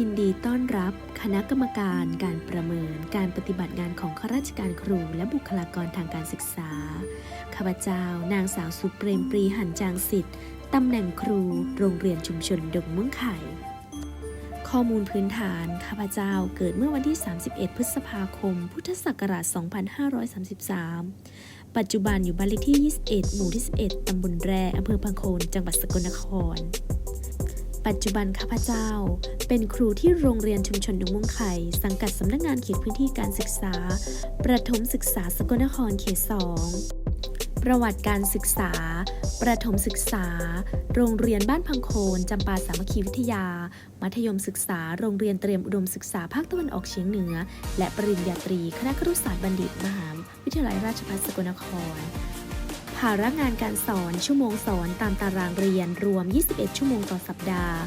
ยินดีต้อนรับคณะกรรมการการประเมินการปฏิบัติงานของข้าราชการครูและบุคลากรทางการศึกษา ข้าพเจ้านางสาวสุเปรมปรีหันจางสิทธิ์ตำแหน่งครูโรงเรียนชุมชนดงม่วงไข่ ข้อมูลพื้นฐาน ข้าพเจ้าเกิดเมื่อวันที่ 31 พฤษภาคม พุทธศักราช 2533 ปัจจุบันอยู่บ้านเลขที่ 21 หมู่ที่ 11 ตำบลแร่อำเภอพังโคน จังหวัดสกลนคร ปัจจุบันข้าพเจ้า เป็นครูที่โรงเรียนชุมชนดงม่วงไข่ สังกัดสำนักงานเขตพื้นที่การศึกษา ประถมศึกษาสกลนครเขต2ประวัติการศึกษา ประถมศึกษา โรงเรียนบ้านพังโคนจำปาสามัคคีวิทยา มัธยมศึกษา โรงเรียนเตรียมอุดมศึกษาภาคตะวันออกเฉียงเหนือ และปริญญาตรี คณะครุศาสตร์บัณฑิต มหาวิทยาลัยราชภัฏสกลนคร ภาระงานการสอนชั่วโมงสอนตามตารางเรียนรวม 21 ชั่วโมงต่อสัปดาห์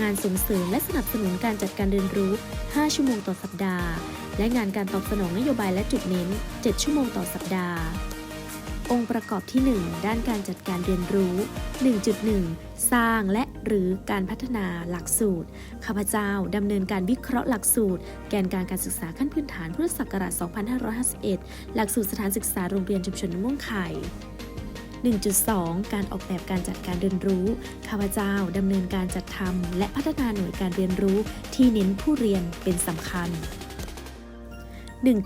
งานส่งเสริมและสนับสนุนการจัดการเรียนรู้ 5 ชั่วโมงต่อสัปดาห์ และงานการตอบสนองนโยบายและจุดเน้น 7 ชั่วโมงต่อสัปดาห์ องค์ประกอบที่ 1 ด้านการจัดการเรียนรู้ 1.1 สร้างและหรือการพัฒนาหลักสูตร ข้าพเจ้าดำเนินการวิเคราะห์หลักสูตร แกนการการศึกษาขั้นพื้นฐานพุทธศักราช 2551 หลักสูตรสถานศึกษาโรงเรียนชุมชนม่วงไข่ 1.2 การออกแบบการจัดการเรียนรู้ ข้าพเจ้าดำเนินการจัดทำและพัฒนาหน่วยการเรียนรู้ที่เน้นผู้เรียนเป็นสำคัญ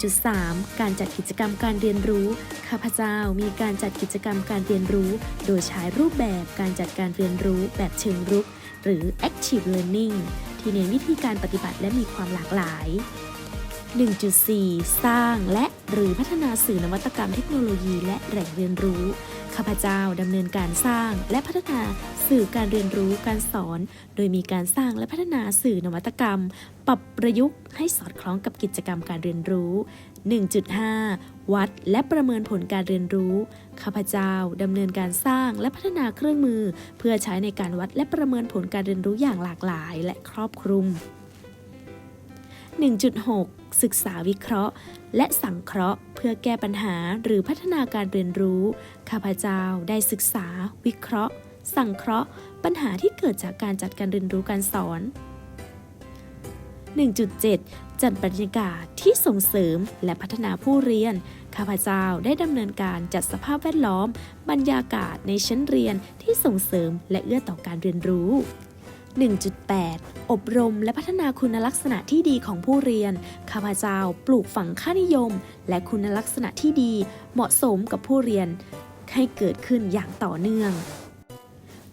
1.3 การจัดกิจกรรมการเรียนรู้ ข้าพเจ้ามีการจัดกิจกรรมการเรียนรู้ โดยใช้รูปแบบการจัดการเรียนรู้แบบเชิงรุก หรือ active learning ที่เน้นวิธีการปฏิบัติและมีความหลากหลาย 1.4 สร้างและหรือพัฒนาสื่อนวัตกรรมเทคโนโลยีและแหล่งเรียนรู้ ข้าพเจ้าดำเนินการสร้างและพัฒนาสื่อการเรียนรู้การสอน โดยมีการสร้างและพัฒนาสื่อนวัตกรรม ปรับประยุกต์ให้สอดคล้องกับกิจกรรมการเรียนรู้ 1.5 วัดและประเมินผลการเรียนรู้ ข้าพเจ้าดำเนินการสร้างและพัฒนาเครื่องมือ เพื่อใช้ในการวัดและประเมินผลการเรียนรู้อย่างหลากหลาย และครอบคลุม 1.6 ศึกษาวิเคราะห์ และสังเคราะห์ เพื่อแก้ปัญหาหรือพัฒนาการเรียนรู้ ข้าพเจ้าได้ศึกษา วิเคราะห์ สังเคราะห์ ปัญหาที่เกิดจากการจัดการเรียนรู้การสอน 1.7 จัดบรรยากาศที่ส่งเสริมและพัฒนาผู้เรียน ข้าพเจ้าได้ดำเนินการจัดสภาพแวดล้อม บรรยากาศในชั้นเรียนที่ส่งเสริมและเอื้อต่อการเรียนรู้ 1.8 อบรมและพัฒนาคุณลักษณะที่ดีของผู้เรียน ข้าพเจ้าปลูกฝังค่านิยม และคุณลักษณะที่ดีเหมาะสมกับผู้เรียน ให้เกิดขึ้นอย่างต่อเนื่อง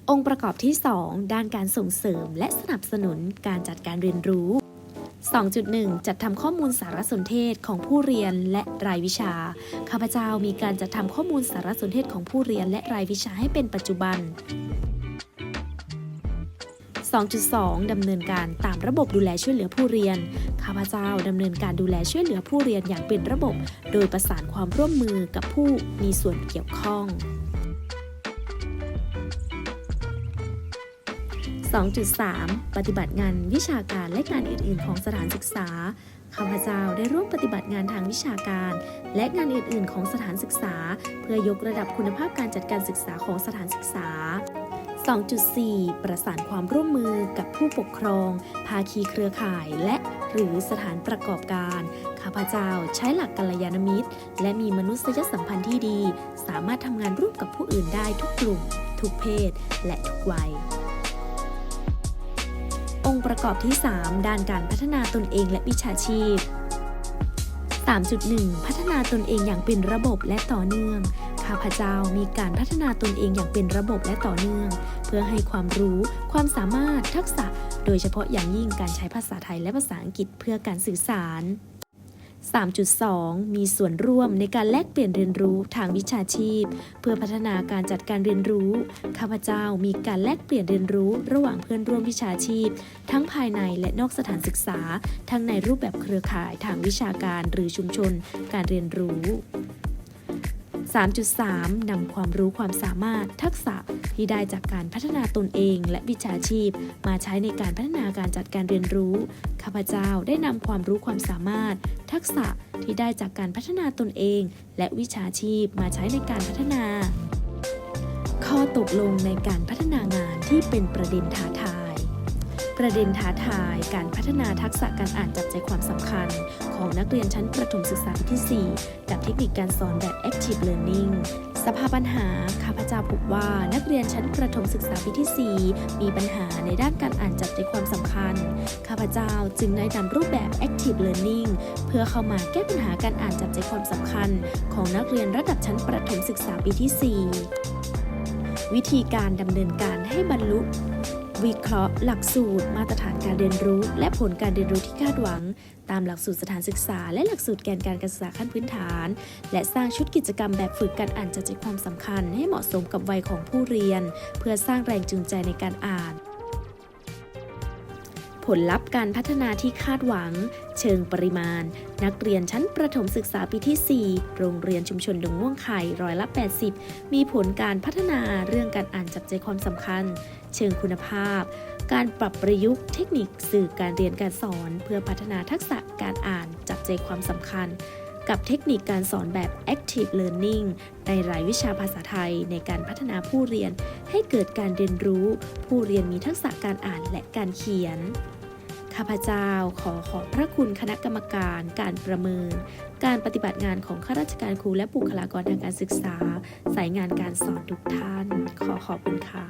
องค์ประกอบที่ 2 ด้านการส่งเสริมและสนับสนุนการจัดการเรียนรู้ 2.1 จัดทำข้อมูลสารสนเทศของผู้เรียนและรายวิชา ข้าพเจ้ามีการจัดทำข้อมูลสารสนเทศของผู้เรียนและรายวิชาให้เป็นปัจจุบัน 2.2 ดำเนินการตามระบบดูแลช่วยเหลือผู้เรียน ข้าพเจ้าดำเนินการดูแลช่วยเหลือผู้เรียนอย่างเป็นระบบ โดยประสานความร่วมมือกับผู้มีส่วนเกี่ยวข้อง 2.3 ปฏิบัติงานวิชาการและงานอื่น ๆ ของสถานศึกษา ข้าพเจ้าได้ร่วมปฏิบัติงานทางวิชาการ และงานอื่น ๆ ของสถานศึกษา เพื่อยกระดับคุณภาพการจัดการศึกษาของสถานศึกษา 2.4 ประสานความร่วมมือกับผู้ปกครอง ภาคีเครือข่ายและหรือสถานประกอบการ ข้าพเจ้าใช้หลักกัลยาณมิตร และมีมนุษยสัมพันธ์ที่ดี สามารถทำงานร่วมกับผู้อื่นได้ทุกกลุ่ม ทุกเพศ และทุกวัย องค์ประกอบที่ 3 ด้านการพัฒนาตนเองและวิชาชีพ 3.1 พัฒนาตนเองอย่างเป็นระบบและต่อเนื่อง ข้าพเจ้ามีการพัฒนาตนเองอย่างเป็นระบบและต่อเนื่อง เพื่อให้ความรู้ ความสามารถ ทักษะ โดยเฉพาะอย่างยิ่งการใช้ภาษาไทยและภาษาอังกฤษเพื่อการสื่อสาร 3.2 มีส่วนร่วมในการแลกเปลี่ยนเรียนรู้ทางวิชาชีพ เพื่อพัฒนาการจัดการเรียนรู้ ข้าพเจ้ามีการแลกเปลี่ยนเรียนรู้ระหว่างเพื่อนร่วมวิชาชีพ ทั้งภายในและนอกสถานศึกษา ทั้งในรูปแบบเครือข่ายทางวิชาการหรือชุมชน การเรียนรู้ 3.3 นำความรู้ความสามารถทักษะที่ได้จากการพัฒนาตนเอง และวิชาชีพ มาใช้ในการพัฒนาการจัดการเรียนรู้ ข้าพเจ้าได้นำความรู้ความสามารถ ทักษะที่ได้จากการพัฒนาตนเอง และวิชาชีพมาใช้ในการพัฒนา ข้อตกลงในการพัฒนางานที่เป็นประเด็นท้าทาย ประเด็นท้าทายการพัฒนาทักษะการอ่านจับใจความสำคัญ ของนักเรียนชั้นประถมศึกษาปีที่ 4 กับเทคนิคการสอนแบบ Active Learning สภาปัญหา ข้าพเจ้าพบว่านักเรียนชั้นประถมศึกษาปีที่ 4 มีปัญหาในด้านการอ่านจับใจความสำคัญ ข้าพเจ้าจึงได้นำรูปแบบ Active Learning เพื่อเข้ามาแก้ปัญหาการอ่านจับใจความสำคัญ ของนักเรียนระดับชั้นประถมศึกษาปีที่ 4 วิธีการดำเนินการให้บรรลุ วิเคราะห์ หลักสูตร มาตรฐานการเรียนรู้ และผลการเรียนรู้ที่คาดหวัง ตามหลักสูตรสถานศึกษา และหลักสูตรแกนการการศึกษาขั้นพื้นฐาน และสร้างชุดกิจกรรมแบบฝึกการอ่านจัดใจความสำคัญ ให้เหมาะสมกับวัยของผู้เรียน เพื่อสร้างแรงจูงใจในการอ่าน ผลลัพธ์การพัฒนาที่คาดหวัง เชิงปริมาณ นักเรียนชั้นประถมศึกษาปีที่ 4 โรงเรียนชุมชนดงม่วงไข่ร้อยละ 80 มีผลการพัฒนาเรื่องการอ่านจับใจความสำคัญ เชิงคุณภาพ การปรับประยุกต์เทคนิคสื่อการเรียนการสอน เพื่อพัฒนาทักษะการอ่านจับใจความสำคัญกับเทคนิคการสอนแบบ Active Learning ในรายวิชาภาษาไทยในการพัฒนาผู้เรียนให้เกิดการเรียนรู้ ผู้เรียนมีทักษะการอ่านและการเขียน ข้าพเจ้าขอขอบพระคุณคณะกรรมการการประเมิน การปฏิบัติงานของข้าราชการครูและบุคลากรทางการศึกษา สายงานการสอนทุกท่าน ขอขอบคุณค่ะ